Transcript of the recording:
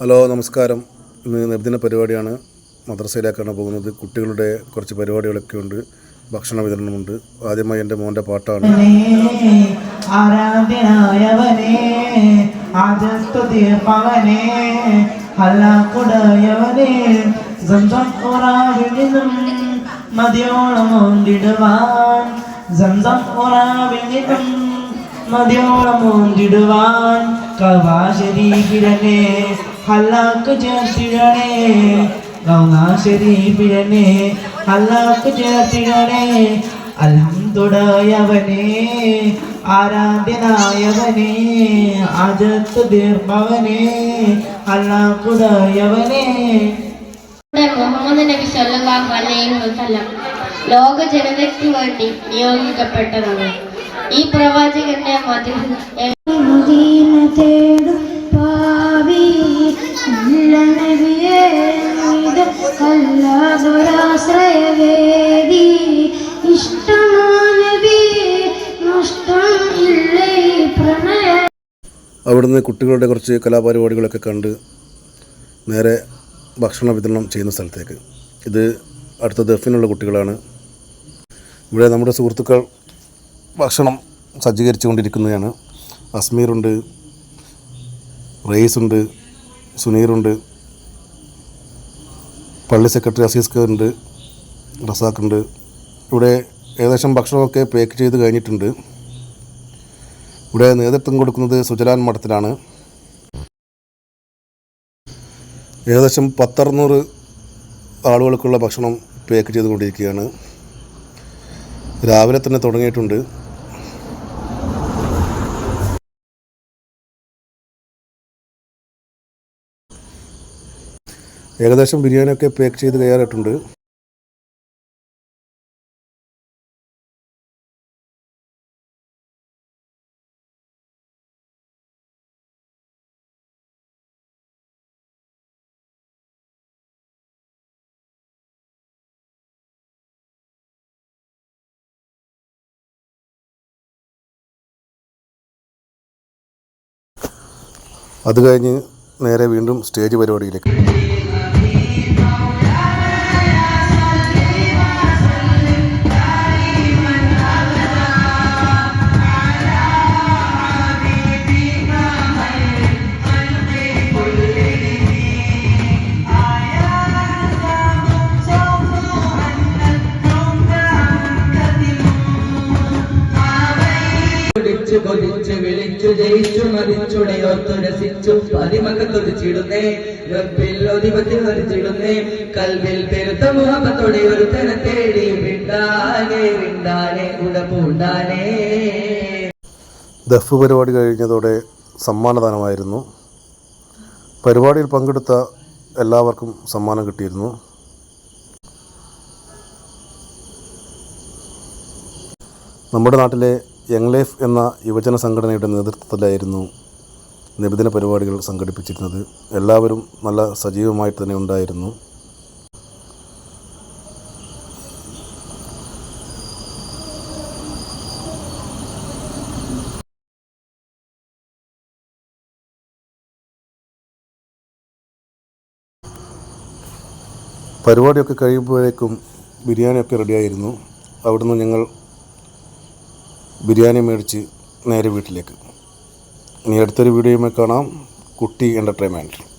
Hello നമസ്കാരം. ഇന്ന് നബിദിന പരിപാടിയാണ്. മദ്രസയിലേക്കാണ് പോകുന്നത്. കുട്ടികളുടെ കുറച്ച് പരിപാടികളൊക്കെ ഉണ്ട്. ഭക്ഷണ വിതരണമുണ്ട് ആദ്യമായി എന്റെ മോന്റെ പാട്ടാണ്. ആരാധ്യനായവനെ കവാശരീ തീർപ്പവനെ ഹല്ലാക്കുടയവനെ ചേർത്തിടണേ ഉറാവിൽ നിന്നും ഹലാക്ക് ചേർത്തിടണേ അൽഹംദുടയവനെ ആരാധ്യനായവനെ അജത്ത് ദീർഭവനെ അല്ലാക്കുടയവനെ മുഹമ്മദ് നബി സല്ലല്ലാഹു അലൈഹി വസല്ലം ലോക ജനതയ്ക്ക് വേണ്ടി നിയോഗിക്കപ്പെട്ടതാണ്. ഈ പ്രവാചകന്റെ മദീന തേടും. നല്ല പ്രണയ. അവിടുന്ന് കുട്ടികളുടെ കുറച്ച് കലാപരിപാടികളൊക്കെ കണ്ട് നേരെ ഭക്ഷണ വിതരണം ചെയ്യുന്ന സ്ഥലത്തേക്ക്. ഇത് അടുത്ത ദഫിനുള്ള കുട്ടികളാണ്. ഇവിടെ നമ്മുടെ സുഹൃത്തുക്കൾ ഭക്ഷണം സജ്ജീകരിച്ചു കൊണ്ടിരിക്കുന്നതാണ് അസ്മീറുണ്ട് റയീസുണ്ട് സുനീറുണ്ട്. പള്ളി സെക്രട്ടറി അസീസ് ഖാറുണ്ട്. റസാഖുണ്ട്. ഇവിടെ ഏകദേശം ഭക്ഷണമൊക്കെ പേക്ക് ചെയ്ത് കഴിഞ്ഞിട്ടുണ്ട്. ഇവിടെ നേതൃത്വം കൊടുക്കുന്നത് സുജലാൻ മഠത്തിലാണ്. ഏകദേശം പത്തറുന്നൂറ് ആളുകൾക്കുള്ള ഭക്ഷണം പാക്ക് ചെയ്തുകൊണ്ടിരിക്കുകയാണ്. രാവിലെ തന്നെ തുടങ്ങിയിട്ടുണ്ട്. ഏകദേശം ബിരിയാണിയൊക്കെ പാക്ക് ചെയ്ത് കയറിയിട്ടുണ്ട് അത് കഴിഞ്ഞ് നേരെ വീണ്ടും സ്റ്റേജ് പരിപാടിയിലേക്ക്. വിളിച്ചു ജയിച്ചു മരിച്ചുടെ രസിച്ചു. പതിമക തുതിച്ചിടുന്നേ റബ്ബിൽ ഒതിപത്തിൽ വരിച്ചിടുന്നേ കൽവിൽ പെരുത്ത മുഹമ്മത്തോടെ ഒരു തന തേടി വിണ്ടാനേ വിണ്ടാനേ ഉടപൂണ്ടാനേ ദഫ് പരിപാടി കഴിഞ്ഞതോടെ സമ്മാനദാനമായിരുന്നു. പരിപാടിയിൽ പങ്കെടുത്ത എല്ലാവർക്കും സമ്മാനം കിട്ടിയിരുന്നു. നമ്മുടെ നാട്ടിലെ യങ് ലൈഫ് എന്ന യുവജന സംഘടനയുടെ നേതൃത്വത്തിലായിരുന്നു നിബിദിന പരിപാടികൾ സംഘടിപ്പിച്ചിരുന്നത്. എല്ലാവരും നല്ല സജീവമായിട്ട് തന്നെ ഉണ്ടായിരുന്നു. പരിപാടിയൊക്കെ കഴിയുമ്പോഴേക്കും ബിരിയാണിയൊക്കെ റെഡിയായിരുന്നു. അവിടുന്ന് ഞങ്ങൾ ബിരിയാണി മേടിച്ച് നേരെ വീട്ടിലേക്ക്. ഇനി അടുത്തൊരു വീഡിയോയുമായി കാണാം. കുട്ടി എന്റർടൈൻമെന്റ്